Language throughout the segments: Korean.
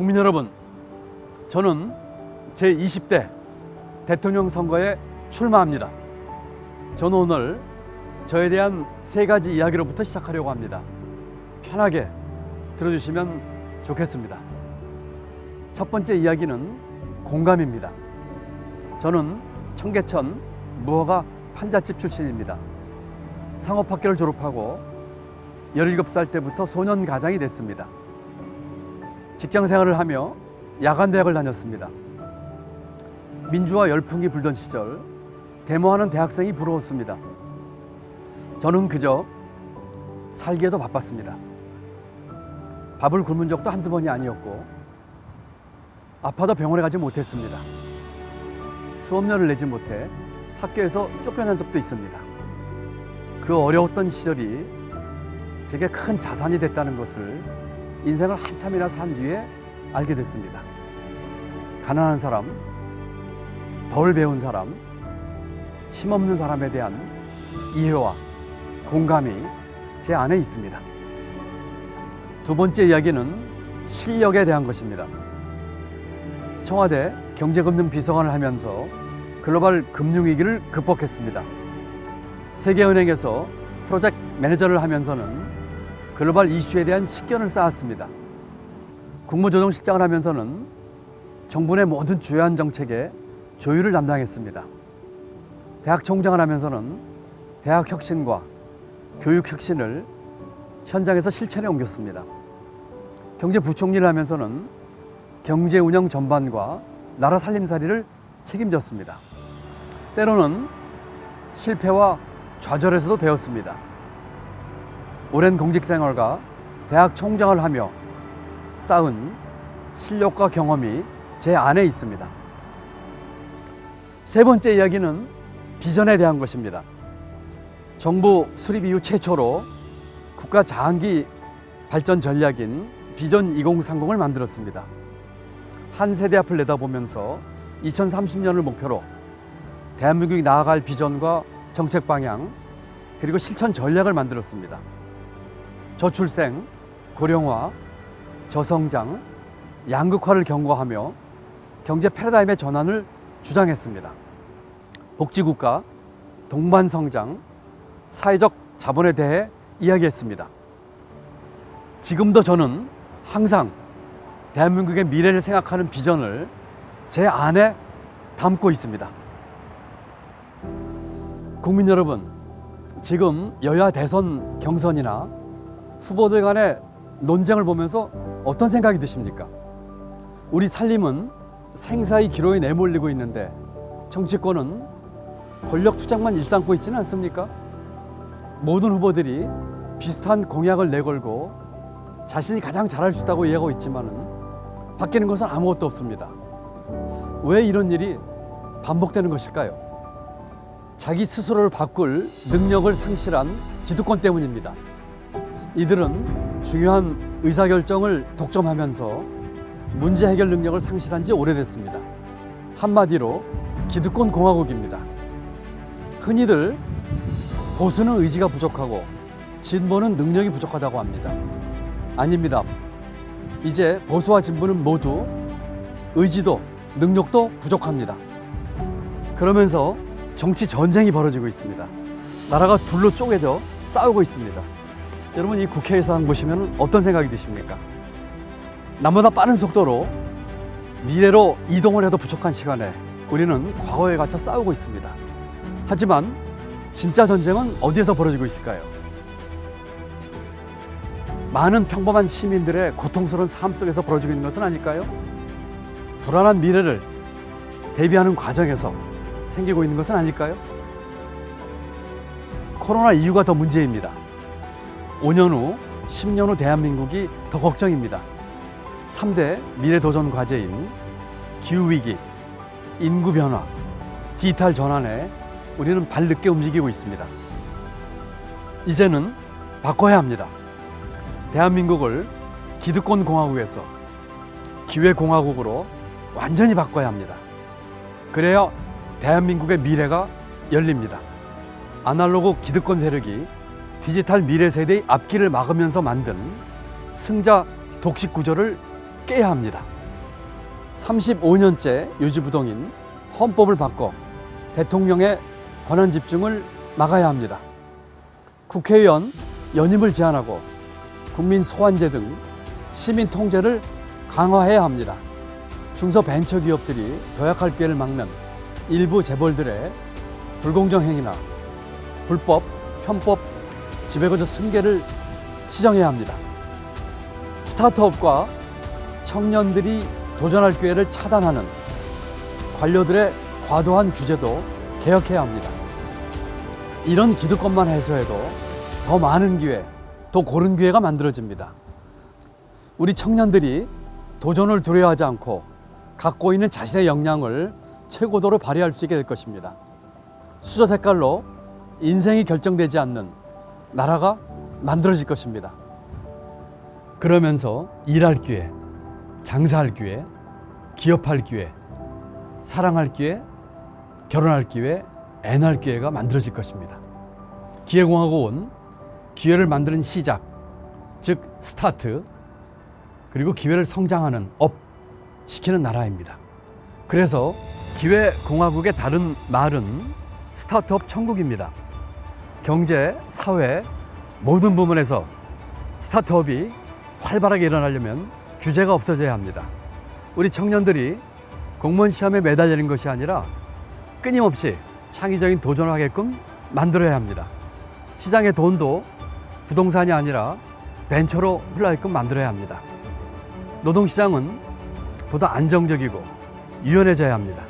국민 여러분, 저는 제 20대 대통령 선거에 출마합니다. 저는 오늘 저에 대한 세 가지 이야기로부터 시작하려고 합니다. 편하게 들어주시면 좋겠습니다. 첫 번째 이야기는 공감입니다. 저는 청계천 무허가 판잣집 출신입니다. 상업학교를 졸업하고 17살 때부터 소년 가장이 됐습니다. 직장 생활을 하며 야간 대학을 다녔습니다. 민주화 열풍이 불던 시절 데모하는 대학생이 부러웠습니다. 저는 그저 살기에도 바빴습니다. 밥을 굶은 적도 한두 번이 아니었고 아파도 병원에 가지 못했습니다. 수업료를 내지 못해 학교에서 쫓겨난 적도 있습니다. 그 어려웠던 시절이 제게 큰 자산이 됐다는 것을 인생을 한참이나 산 뒤에 알게 됐습니다. 가난한 사람, 덜 배운 사람, 힘없는 사람에 대한 이해와 공감이 제 안에 있습니다. 두 번째 이야기는 실력에 대한 것입니다. 청와대 경제금융비서관을 하면서 글로벌 금융위기를 극복했습니다. 세계은행에서 프로젝트 매니저를 하면서는 글로벌 이슈에 대한 식견을 쌓았습니다. 국무조정실장을 하면서는 정부 내 모든 주요한 정책의 조율을 담당했습니다. 대학 총장을 하면서는 대학 혁신과 교육 혁신을 현장에서 실천에 옮겼습니다. 경제부총리를 하면서는 경제 운영 전반과 나라 살림살이를 책임졌습니다. 때로는 실패와 좌절에서도 배웠습니다. 오랜 공직 생활과 대학 총장을 하며 쌓은 실력과 경험이 제 안에 있습니다. 세 번째 이야기는 비전에 대한 것입니다. 정부 수립 이후 최초로 국가 장기 발전 전략인 비전 2030을 만들었습니다. 한 세대 앞을 내다보면서 2030년을 목표로 대한민국이 나아갈 비전과 정책 방향 그리고 실천 전략을 만들었습니다. 저출생, 고령화, 저성장, 양극화를 경고하며 경제 패러다임의 전환을 주장했습니다. 복지국가, 동반성장, 사회적 자본에 대해 이야기했습니다. 지금도 저는 항상 대한민국의 미래를 생각하는 비전을 제 안에 담고 있습니다. 국민 여러분, 지금 여야 대선 경선이나 후보들 간의 논쟁을 보면서 어떤 생각이 드십니까? 우리 살림은 생사의 기로에 내몰리고 있는데 정치권은 권력 투쟁만 일삼고 있지는 않습니까? 모든 후보들이 비슷한 공약을 내걸고 자신이 가장 잘할 수 있다고 얘기하고 있지만은 바뀌는 것은 아무것도 없습니다. 왜 이런 일이 반복되는 것일까요? 자기 스스로를 바꿀 능력을 상실한 기득권 때문입니다. 이들은 중요한 의사결정을 독점하면서 문제 해결 능력을 상실한 지 오래됐습니다. 한마디로 기득권 공화국입니다. 흔히들 보수는 의지가 부족하고 진보는 능력이 부족하다고 합니다. 아닙니다. 이제 보수와 진보는 모두 의지도 능력도 부족합니다. 그러면서 정치 전쟁이 벌어지고 있습니다. 나라가 둘로 쪼개져 싸우고 있습니다. 여러분 이 국회의상 보시면 어떤 생각이 드십니까? 남보다 빠른 속도로 미래로 이동을 해도 부족한 시간에 우리는 과거에 갇혀 싸우고 있습니다. 하지만 진짜 전쟁은 어디에서 벌어지고 있을까요? 많은 평범한 시민들의 고통스러운 삶 속에서 벌어지고 있는 것은 아닐까요? 불안한 미래를 대비하는 과정에서 생기고 있는 것은 아닐까요? 코로나 이유가 더 문제입니다. 5년 후, 10년 후 대한민국이 더 걱정입니다. 3대 미래 도전 과제인 기후위기, 인구변화, 디지털 전환에 우리는 발늦게 움직이고 있습니다. 이제는 바꿔야 합니다. 대한민국을 기득권 공화국에서 기회 공화국으로 완전히 바꿔야 합니다. 그래야 대한민국의 미래가 열립니다. 아날로그 기득권 세력이 디지털 미래 세대의 앞길을 막으면서 만든 승자 독식 구조를 깨야 합니다. 35년째 유지부동인 헌법을 바꿔 대통령의 권한 집중을 막아야 합니다. 국회의원 연임을 제한하고 국민 소환제 등 시민 통제를 강화해야 합니다. 중소벤처기업들이 도약할 기회를 막는 일부 재벌들의 불공정 행위나 불법, 편법, 지배구조 승계를 시정해야 합니다. 스타트업과 청년들이 도전할 기회를 차단하는 관료들의 과도한 규제도 개혁해야 합니다. 이런 기득권만 해소해도 더 많은 기회, 더 고른 기회가 만들어집니다. 우리 청년들이 도전을 두려워하지 않고 갖고 있는 자신의 역량을 최고도로 발휘할 수 있게 될 것입니다. 수저 색깔로 인생이 결정되지 않는 나라가 만들어질 것입니다. 그러면서 일할 기회, 장사할 기회, 기업할 기회, 사랑할 기회, 결혼할 기회, 애날 기회가 만들어질 것입니다. 기회공화국은 기회를 만드는 시작, 즉 스타트, 그리고 기회를 성장하는 업 시키는 나라입니다. 그래서 기회공화국의 다른 말은 스타트업 천국입니다. 경제, 사회 모든 부문에서 스타트업이 활발하게 일어나려면 규제가 없어져야 합니다. 우리 청년들이 공무원 시험에 매달리는 것이 아니라 끊임없이 창의적인 도전을 하게끔 만들어야 합니다. 시장의 돈도 부동산이 아니라 벤처로 흘러가게끔 만들어야 합니다. 노동시장은 보다 안정적이고 유연해져야 합니다.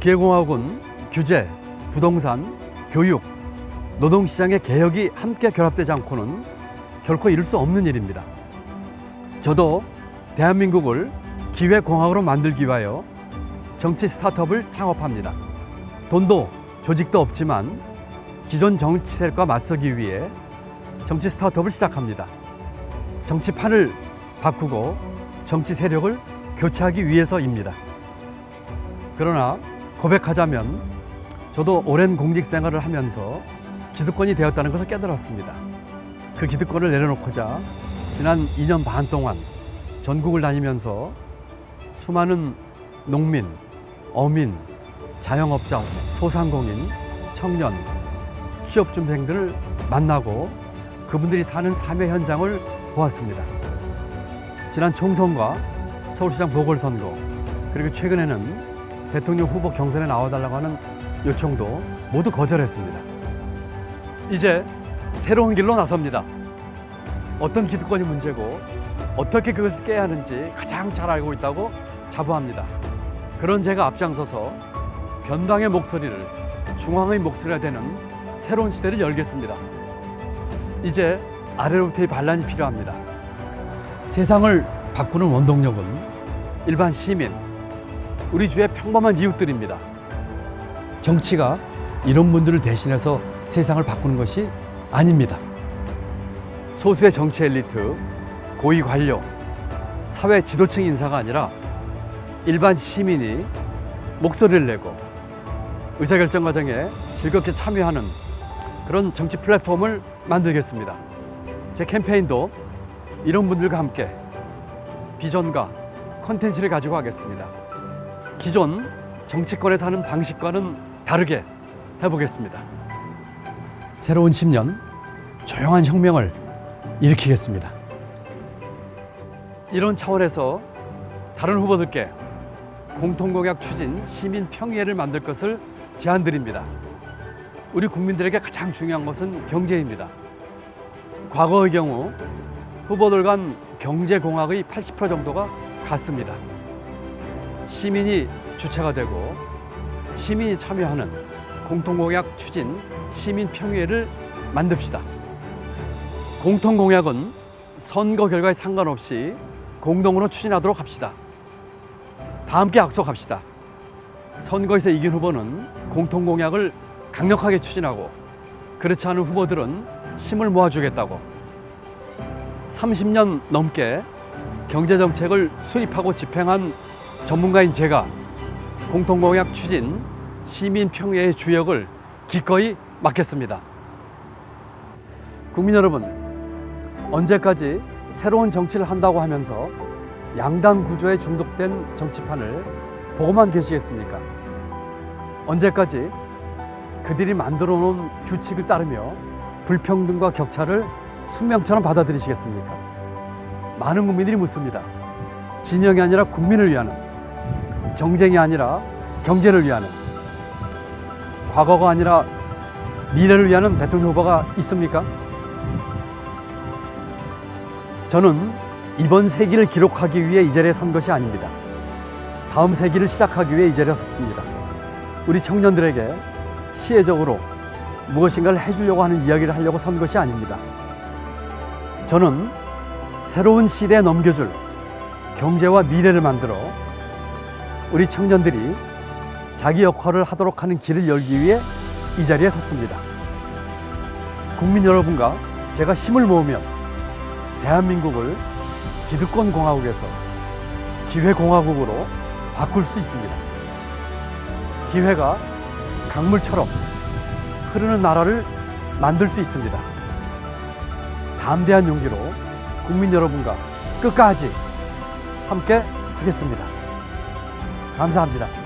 기회공화국은 규제, 부동산, 교육, 노동시장의 개혁이 함께 결합되지 않고는 결코 이룰 수 없는 일입니다. 저도 대한민국을 기회공화국으로 만들기 위하여 정치 스타트업을 창업합니다. 돈도 조직도 없지만 기존 정치 세력과 맞서기 위해 정치 스타트업을 시작합니다. 정치판을 바꾸고 정치 세력을 교체하기 위해서입니다. 그러나 고백하자면 저도 오랜 공직 생활을 하면서 기득권이 되었다는 것을 깨달았습니다. 그 기득권을 내려놓고자 지난 2년 반 동안 전국을 다니면서 수많은 농민, 어민, 자영업자, 소상공인, 청년, 취업준비생들을 만나고 그분들이 사는 삶의 현장을 보았습니다. 지난 총선과 서울시장 보궐선거 그리고 최근에는 대통령 후보 경선에 나와달라고 하는 요청도 모두 거절했습니다. 이제 새로운 길로 나섭니다. 어떤 기득권이 문제고 어떻게 그것을 깨야 하는지 가장 잘 알고 있다고 자부합니다. 그런 제가 앞장서서 변방의 목소리를 중앙의 목소리가 되는 새로운 시대를 열겠습니다. 이제 아래로부터의 반란이 필요합니다. 세상을 바꾸는 원동력은 일반 시민, 우리 주의 평범한 이웃들입니다. 정치가 이런 분들을 대신해서 세상을 바꾸는 것이 아닙니다. 소수의 정치 엘리트, 고위 관료, 사회 지도층 인사가 아니라 일반 시민이 목소리를 내고 의사결정 과정에 즐겁게 참여하는 그런 정치 플랫폼을 만들겠습니다. 제 캠페인도 이런 분들과 함께 비전과 컨텐츠를 가지고 하겠습니다. 기존 정치권에서 하는 방식과는 다르게 해보겠습니다. 새로운 10년 조용한 혁명을 일으키겠습니다. 이런 차원에서 다른 후보들께 공통공약 추진 시민 평의회를 만들 것을 제안드립니다. 우리 국민들에게 가장 중요한 것은 경제입니다. 과거의 경우 후보들 간 경제공학의 80% 정도가 같습니다. 시민이 주체가 되고 시민이 참여하는 공통공약 추진 시민평의회를 만듭시다. 공통공약은 선거 결과에 상관없이 공동으로 추진하도록 합시다. 다 함께 약속합시다. 선거에서 이긴 후보는 공통공약을 강력하게 추진하고 그렇지 않은 후보들은 힘을 모아주겠다고 30년 넘게 경제정책을 수립하고 집행한 전문가인 제가 공통공약 추진 시민평의회 주역을 기꺼이 맡겠습니다. 국민 여러분, 언제까지 새로운 정치를 한다고 하면서 양당 구조에 중독된 정치판을 보고만 계시겠습니까? 언제까지 그들이 만들어 놓은 규칙을 따르며 불평등과 격차를 숙명처럼 받아들이시겠습니까? 많은 국민들이 묻습니다. 진영이 아니라 국민을 위하는, 정쟁이 아니라 경제를 위하는, 과거가 아니라 미래를 위하는 대통령 후보가 있습니까? 저는 이번 세기를 기록하기 위해 이 자리에 선 것이 아닙니다. 다음 세기를 시작하기 위해 이 자리에 섰습니다. 우리 청년들에게 시혜적으로 무엇인가를 해주려고 하는 이야기를 하려고 선 것이 아닙니다. 저는 새로운 시대에 넘겨줄 경제와 미래를 만들어 우리 청년들이 자기 역할을 하도록 하는 길을 열기 위해 이 자리에 섰습니다. 국민 여러분과 제가 힘을 모으면 대한민국을 기득권 공화국에서 기회 공화국으로 바꿀 수 있습니다. 기회가 강물처럼 흐르는 나라를 만들 수 있습니다. 담대한 용기로 국민 여러분과 끝까지 함께 하겠습니다. 감사합니다.